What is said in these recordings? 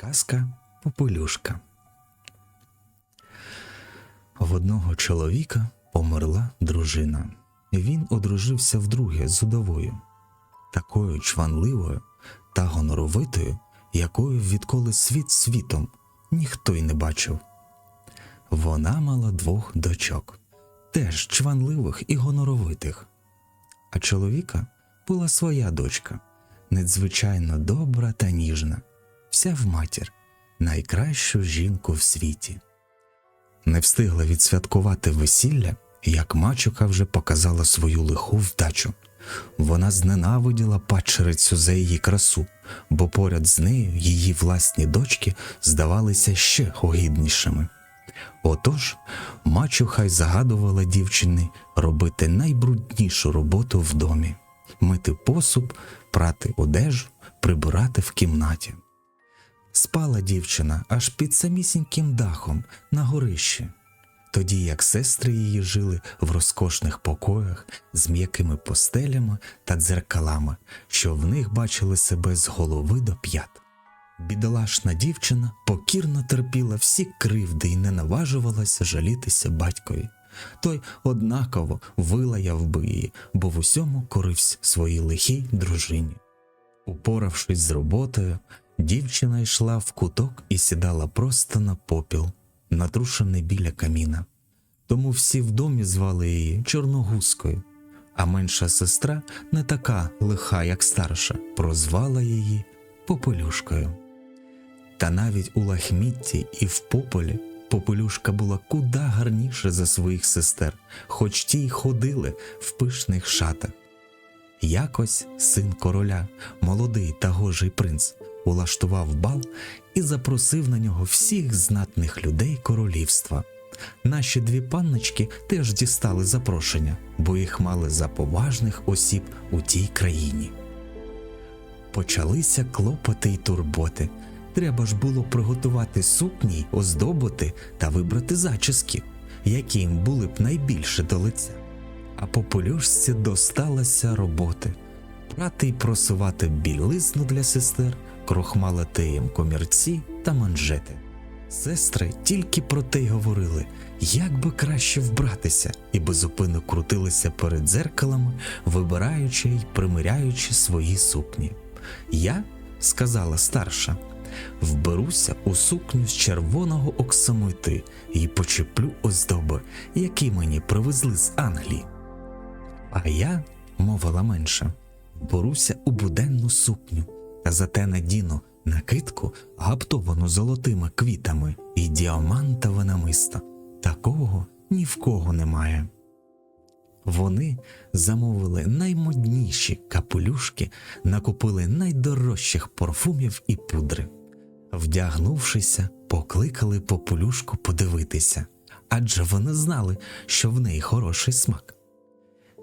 Казка Попелюшка. В одного чоловіка померла дружина. Він одружився вдруге з удовою, такою чванливою та гоноровитою, якою відколи світ світом ніхто й не бачив. Вона мала двох дочок, теж чванливих і гоноровитих. А чоловіка була своя дочка, надзвичайно добра та ніжна, вся в матір, найкращу жінку в світі. Не встигла відсвяткувати весілля, як мачука вже показала свою лиху вдачу. Вона зненавиділа падчерицю за її красу, бо поряд з нею її власні дочки здавалися ще огіднішими. Отож, мачуха й загадувала дівчині робити найбруднішу роботу в домі мити посуд, прати одежу, прибирати в кімнаті. Спала дівчина аж під самісіньким дахом на горищі, тоді як сестри її жили в розкошних покоях з м'якими постелями та дзеркалами, що в них бачили себе з голови до п'ят. Бідолашна дівчина покірно терпіла всі кривди і не наважувалася жалітися батькові. Той однаково вилаяв би її, бо в усьому корився своїй лихій дружині. Упоравшись з роботою, дівчина йшла в куток і сідала просто на попіл, натрушений біля каміна. Тому всі в домі звали її Чорногузкою, а менша сестра, не така лиха, як старша, прозвала її Попелюшкою. Та навіть у лахмітті і в пополі Попелюшка була куда гарніша за своїх сестер, хоч ті й ходили в пишних шатах. Якось син короля, молодий та гожий принц, улаштував бал і запросив на нього всіх знатних людей королівства. Наші дві панночки теж дістали запрошення, бо їх мали за поважних осіб у тій країні. Почалися клопоти й турботи. Треба ж було приготувати сукні, оздобити та вибрати зачіски, які їм були б найбільше до лиця. А попелюшці досталася роботи прати й просувати білизну для сестер, крохмалити їм комірці та манжети. Сестри тільки про те й говорили, як би краще вбратися, і безупинно крутилися перед дзеркалами, вибираючи й примиряючи свої сукні. Я, сказала старша, вберуся у сукню з червоного оксамити і почеплю оздоби, які мені привезли з Англії. А я, мовила менша, вберуся у буденну сукню, та зате надіну накидку, гаптовану золотими квітами і діамантове намисто. Такого ні в кого немає. Вони замовили наймодніші капелюшки, накупили найдорожчих парфумів і пудри. Вдягнувшися, покликали попелюшку подивитися, адже вони знали, що в неї хороший смак.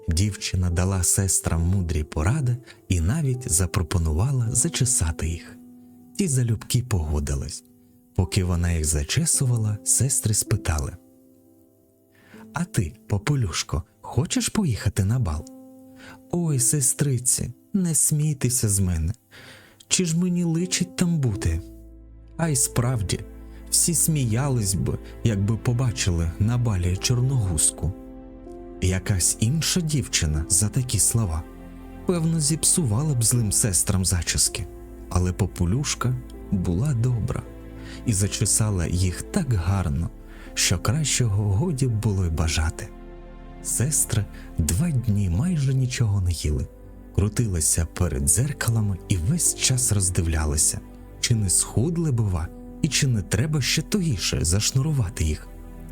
Дівчина дала сестрам мудрі поради і навіть запропонувала зачесати їх. Ті залюбки погодились. Поки вона їх зачесувала, сестри спитали: А ти, попелюшко, хочеш поїхати на бал? Ой, сестриці, не смійтеся з мене. Чи ж мені личить там бути? А й справді, всі сміялись би, якби побачили на балі чорногузку. Якась інша дівчина за такі слова, певно, зіпсувала б злим сестрам зачіски, але популюшка була добра і зачесала їх так гарно, що кращого годі було й бажати. Сестри два дні майже нічого не їли, крутилися перед дзеркалами і весь час роздивлялися, чи не схудли, бува, і чи не треба ще тугіше зашнурувати їх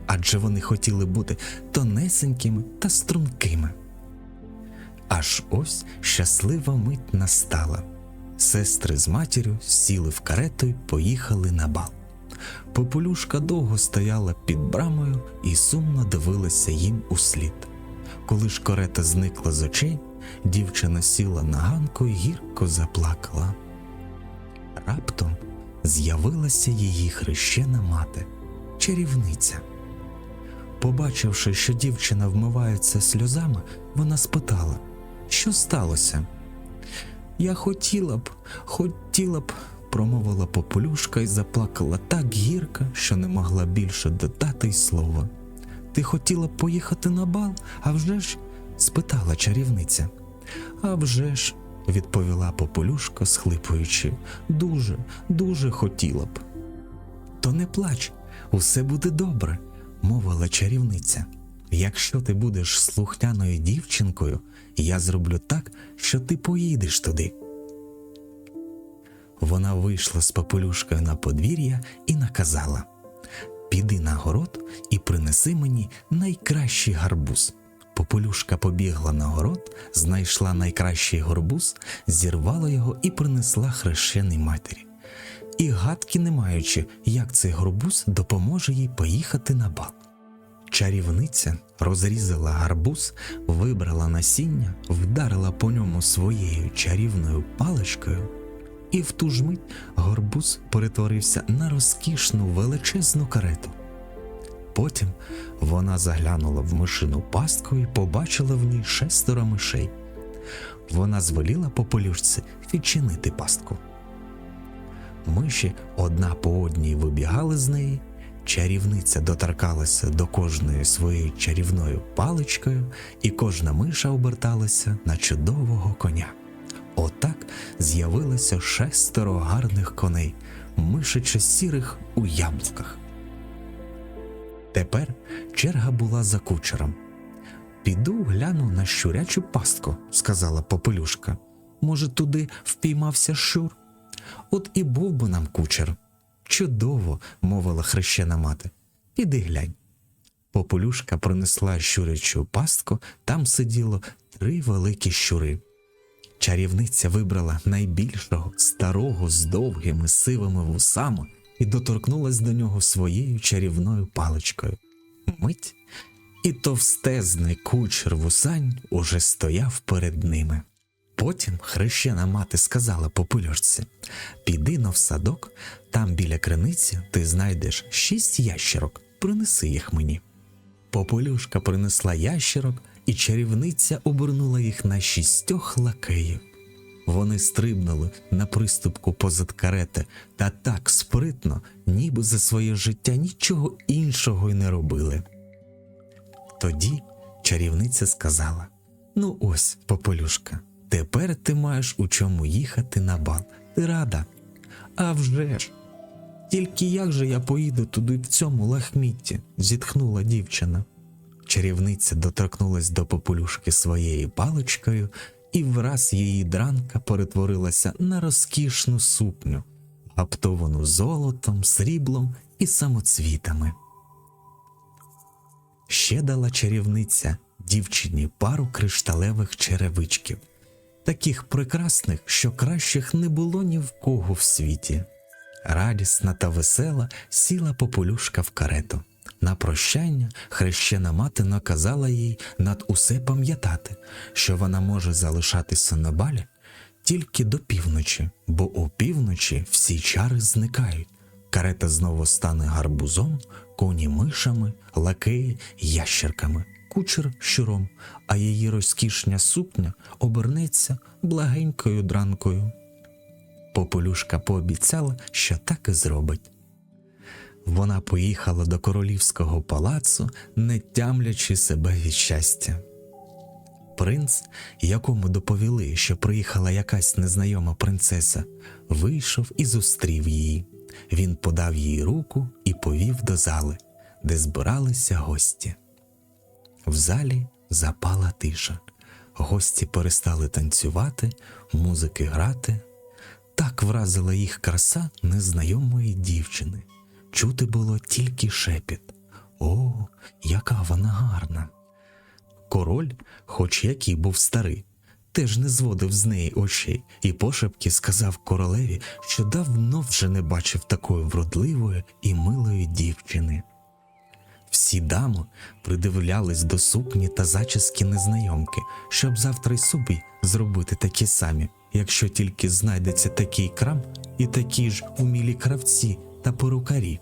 адже вони хотіли бути тонесенькими та стрункими. Аж ось щаслива мить настала. Сестри з матір'ю сіли в карету й поїхали на бал. Попелюшка довго стояла під брамою і сумно дивилася їм у слід. Коли ж карета зникла з очей, дівчина сіла на ганку і гірко заплакала. Раптом з'явилася її хрещена мати, чарівниця. Побачивши, що дівчина вмивається сльозами, вона спитала, що сталося. Я хотіла б, хотіла б промовила попелюшка і заплакала так гірко, що не могла більше додати й слова. Ти хотіла б поїхати на бал, а вже ж? спитала чарівниця. «А вже ж», – відповіла попелюшка, схлипуючи, дуже, дуже хотіла б. То не плач, усе буде добре, мовила чарівниця. Якщо ти будеш слухняною дівчинкою, я зроблю так, що ти поїдеш туди. Вона вийшла з попелюшкою на подвір'я і наказала Піди на город і принеси мені найкращий гарбуз. Попелюшка побігла на город, знайшла найкращий горбуз, зірвала його і принесла хрещеній матері. І гадки не маючи, як цей горбуз допоможе їй поїхати на бал. Чарівниця розрізала гарбуз, вибрала насіння, вдарила по ньому своєю чарівною паличкою, і в ту ж мить горбуз перетворився на розкішну величезну карету. Потім вона заглянула в мишину пастку і побачила в ній шестеро мишей. Вона звеліла попелюшці відчинити пастку. Миші одна по одній вибігали з неї. Чарівниця доторкалася до кожної своєю чарівною паличкою, і кожна миша оберталася на чудового коня. Отак з'явилося шестеро гарних коней, мишиче сірих у яблуках. Тепер черга була за кучером. Піду гляну на щурячу пастку, сказала попелюшка. Може, туди впіймався щур? От і був би нам кучер. Чудово, мовила хрещена мати. Піди глянь. Попелюшка принесла щурячу пастку, там сиділо три великі щури. Чарівниця вибрала найбільшого, старого з довгими сивими вусами і доторкнулась до нього своєю чарівною паличкою. Мить, і товстезний кучер вусань уже стояв перед ними. Потім хрещена мати сказала попелюшці Піди но в садок, там біля криниці ти знайдеш шість ящерок, принеси їх мені. Попелюшка принесла ящерок, і чарівниця обернула їх на шістьох лакеїв. Вони стрибнули на приступку позад карети та так спритно, ніби за своє життя нічого іншого й не робили. Тоді чарівниця сказала: Ну ось, попелюшка, тепер ти маєш у чому їхати на бал. Ти рада? «А вже ж! Тільки як же я поїду туди в цьому лахмітті? зітхнула дівчина. Чарівниця доторкнулась до попелюшки своєю паличкою, і враз її дранка перетворилася на розкішну сукню, гаптовану золотом, сріблом і самоцвітами. Ще дала чарівниця дівчині пару кришталевих черевичків, таких прекрасних, що кращих не було ні в кого в світі. Радісна та весела сіла попелюшка в карету. На прощання хрещена мати наказала їй над усе пам'ятати, що вона може залишатися на балі тільки до півночі, бо у півночі всі чари зникають. Карета знову стане гарбузом, коні мишами, лакеї ящерками, кучер щуром, а її розкішня сукня обернеться благенькою дранкою. Попелюшка пообіцяла, що так і зробить. Вона поїхала до королівського палацу, не тямлячи себе від щастя. Принц, якому доповіли, що приїхала якась незнайома принцеса, вийшов і зустрів її. Він подав їй руку і повів до зали, де збиралися гості. В залі запала тиша. Гості перестали танцювати, музики грати. Так вразила їх краса незнайомої дівчини. Чути було тільки шепіт. О, яка вона гарна. Король, хоч який був старий, теж не зводив з неї очей і пошепки сказав королеві, що давно вже не бачив такої вродливої і милої дівчини. Всі дами придивлялись до сукні та зачіски незнайомки, щоб завтра й собі зробити такі самі, якщо тільки знайдеться такий крам і такі ж умілі кравці та перукарі.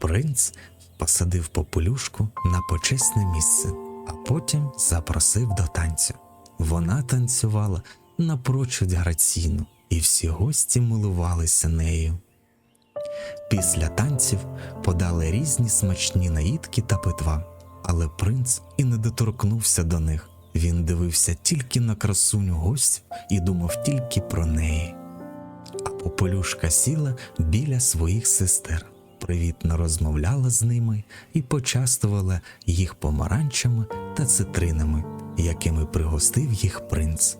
Принц посадив попелюшку на почесне місце, а потім запросив до танцю. Вона танцювала напрочуд граційно, і всі гості милувалися нею. Після танців подали різні смачні наїдки та питва, але принц і не доторкнувся до них. Він дивився тільки на красуню гостів і думав тільки про неї. А попелюшка сіла біля своїх сестер, привітно розмовляла з ними і почастувала їх помаранчами та цитринами, якими пригостив їх принц.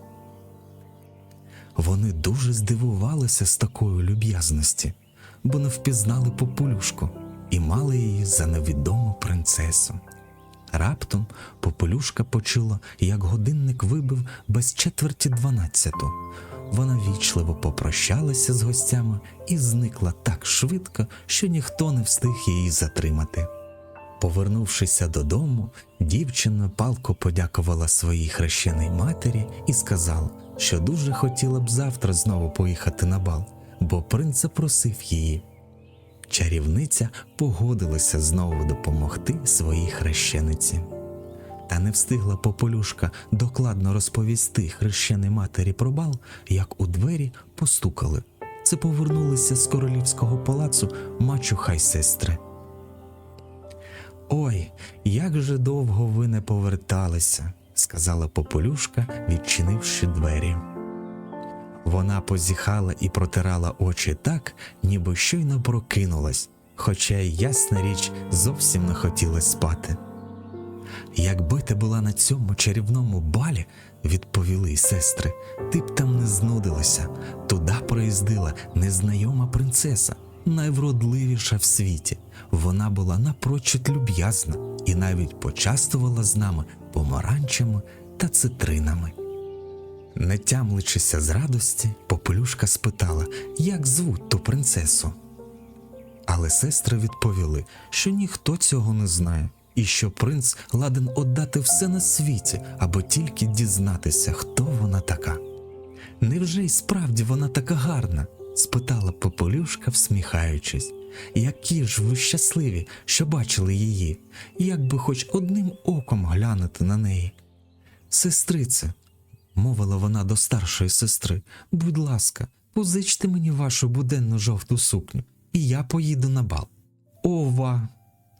Вони дуже здивувалися з такої люб'язності, бо не впізнали попелюшку і мали її за невідому принцесу. Раптом попелюшка почула, як годинник вибив без четверті дванадцяту. Вона вічливо попрощалася з гостями і зникла так швидко, що ніхто не встиг її затримати. Повернувшися додому, дівчина палко подякувала своїй хрещеній матері і сказала, що дуже хотіла б завтра знову поїхати на бал, бо принц запросив її. Чарівниця погодилася знову допомогти своїй хрещениці. Та не встигла Пополюшка докладно розповісти хрещеній матері про бал, як у двері постукали. Це повернулися з королівського палацу мачуха й сестри. Ой, як же довго ви не поверталися, сказала Пополюшка, відчинивши двері. Вона позіхала і протирала очі так, ніби щойно прокинулась, хоча ясна річ зовсім не хотіла спати. Якби ти була на цьому чарівному балі, відповіли й сестри, ти б там не знудилася. Туди проїздила незнайома принцеса, найвродливіша в світі. Вона була напрочуд люб'язна і навіть почастувала з нами помаранчами та цитринами. Не тямлячися з радості, попелюшка спитала, як звуть ту принцесу. Але сестри відповіли, що ніхто цього не знає, і що принц ладен отдати все на світі, аби тільки дізнатися, хто вона така. Невже й справді вона така гарна? спитала Попелюшка, всміхаючись. Які ж ви щасливі, що бачили її, як би хоч одним оком глянути на неї. Сестрице, мовила вона до старшої сестри, будь ласка, позичте мені вашу буденну жовту сукню, і я поїду на бал. Ова,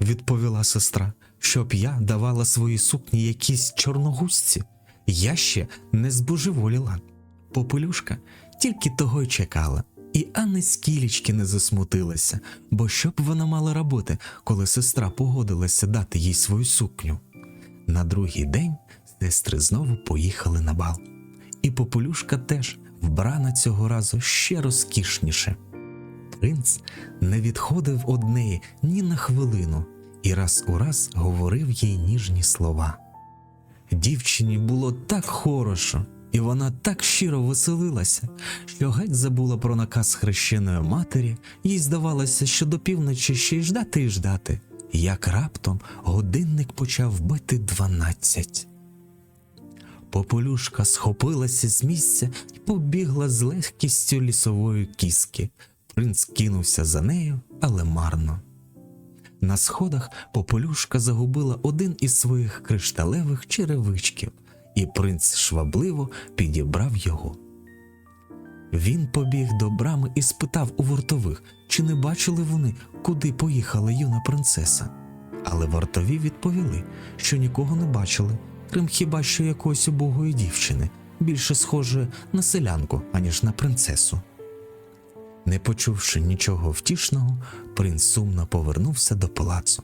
відповіла сестра, щоб я давала свої сукні якійсь чорногузці. Я ще не збожеволіла. Попелюшка тільки того й чекала, і ані скілічки не засмутилася, бо що б вона мала робити, коли сестра погодилася дати їй свою сукню. На другий день сестри знову поїхали на бал, і Попелюшка теж вбрана цього разу ще розкішніше. Принц не відходив од неї ні на хвилину і раз у раз говорив їй ніжні слова. Дівчині було так хорошо, і вона так щиро веселилася, що геть забула про наказ хрещеної матері, їй здавалося, що до півночі ще й ждати і ждати, як раптом годинник почав бити дванадцять. Пополюшка схопилася з місця і побігла з легкістю лісової кіски. Принц кинувся за нею, але марно. На сходах Пополюшка загубила один із своїх кришталевих черевичків, і принц швабливо підібрав його. Він побіг до брами і спитав у вартових, чи не бачили вони, куди поїхала юна принцеса. Але вартові відповіли, що нікого не бачили, крім хіба що якоїсь убогої дівчини, більше схожої на селянку, аніж на принцесу. Не почувши нічого втішного, принц сумно повернувся до палацу.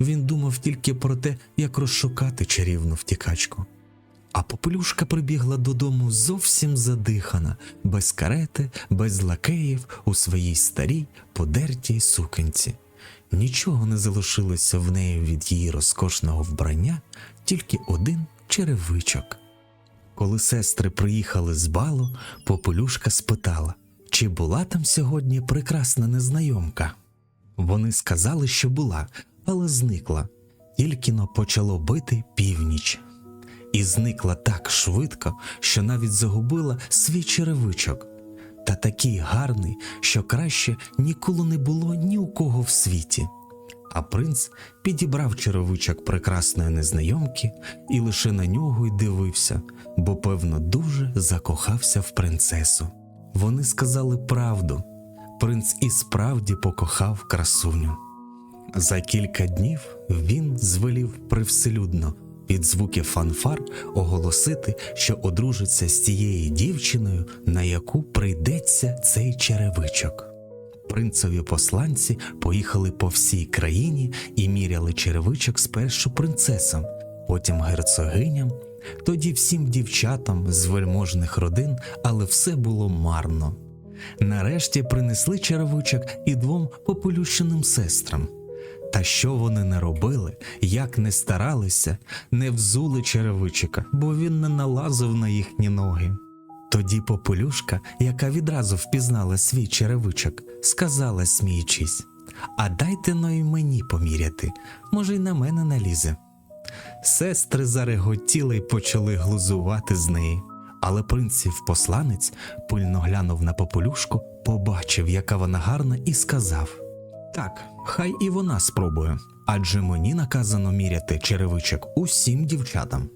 Він думав тільки про те, як розшукати чарівну втікачку. А попелюшка прибігла додому зовсім задихана, без карети, без лакеїв у своїй старій подертій сукенці. Нічого не залишилося в неї від її розкошного вбрання, тільки один черевичок. Коли сестри приїхали з балу, попелюшка спитала, чи була там сьогодні прекрасна незнайомка. Вони сказали, що була, але зникла, тільки но почало бити північ. І зникла так швидко, що навіть загубила свій черевичок. Та такий гарний, що краще ніколи не було ні у кого в світі. А принц підібрав черевичок прекрасної незнайомки і лише на нього й дивився, бо, певно, дуже закохався в принцесу. Вони сказали правду. Принц і справді покохав красуню. За кілька днів він звелів привселюдно під звуки фанфар оголосити, що одружиться з тією дівчиною, на яку прийдеться цей черевичок. Принцеві посланці поїхали по всій країні і міряли черевичок спершу принцесам, потім герцогиням, тоді всім дівчатам з вельможних родин, але все було марно. Нарешті принесли черевичок і двом попелющеним сестрам. Та що вони не робили, як не старалися, не взули черевичика, бо він не налазив на їхні ноги. Тоді попелюшка, яка відразу впізнала свій черевичок, сказала, сміючись: А дайте но й мені поміряти, може, й на мене налізе. Сестри зареготіли й почали глузувати з неї. Але принців посланець пильно глянув на попелюшку, побачив, яка вона гарна, і сказав: Так, хай і вона спробує, адже мені наказано міряти черевичок усім дівчатам.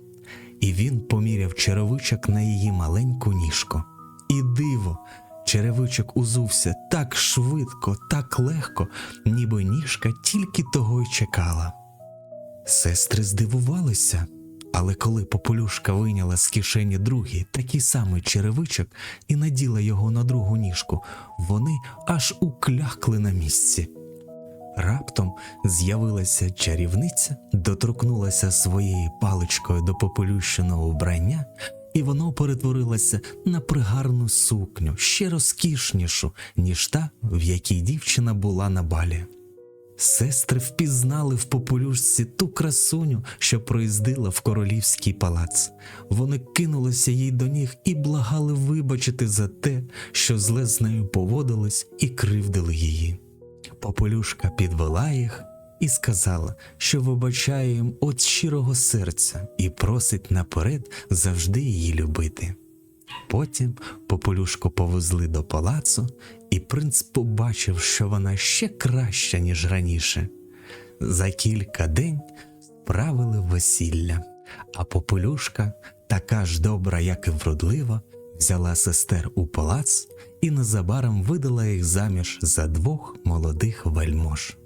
І він поміряв черевичок на її маленьку ніжку. І диво, черевичок узувся так швидко, так легко, ніби ніжка тільки того й чекала. Сестри здивувалися, але коли попелюшка вийняла з кишені другий такий самий черевичок і наділа його на другу ніжку, вони аж уклякли на місці. Раптом з'явилася чарівниця, доторкнулася своєю паличкою до попелющеного вбрання, і воно перетворилося на пригарну сукню, ще розкішнішу, ніж та, в якій дівчина була на балі. Сестри впізнали в попелюшці ту красуню, що проїздила в королівський палац. Вони кинулися їй до ніг і благали вибачити за те, що зле з нею поводилось і кривдили її. Попелюшка підвела їх і сказала, що вибачає їм від щирого серця і просить наперед завжди її любити. Потім попелюшку повезли до палацу, і принц побачив, що вона ще краща, ніж раніше. За кілька день справили весілля, а попелюшка, така ж добра, як і вродлива, взяла сестер у палац і незабаром видала їх заміж за двох молодих вельмож.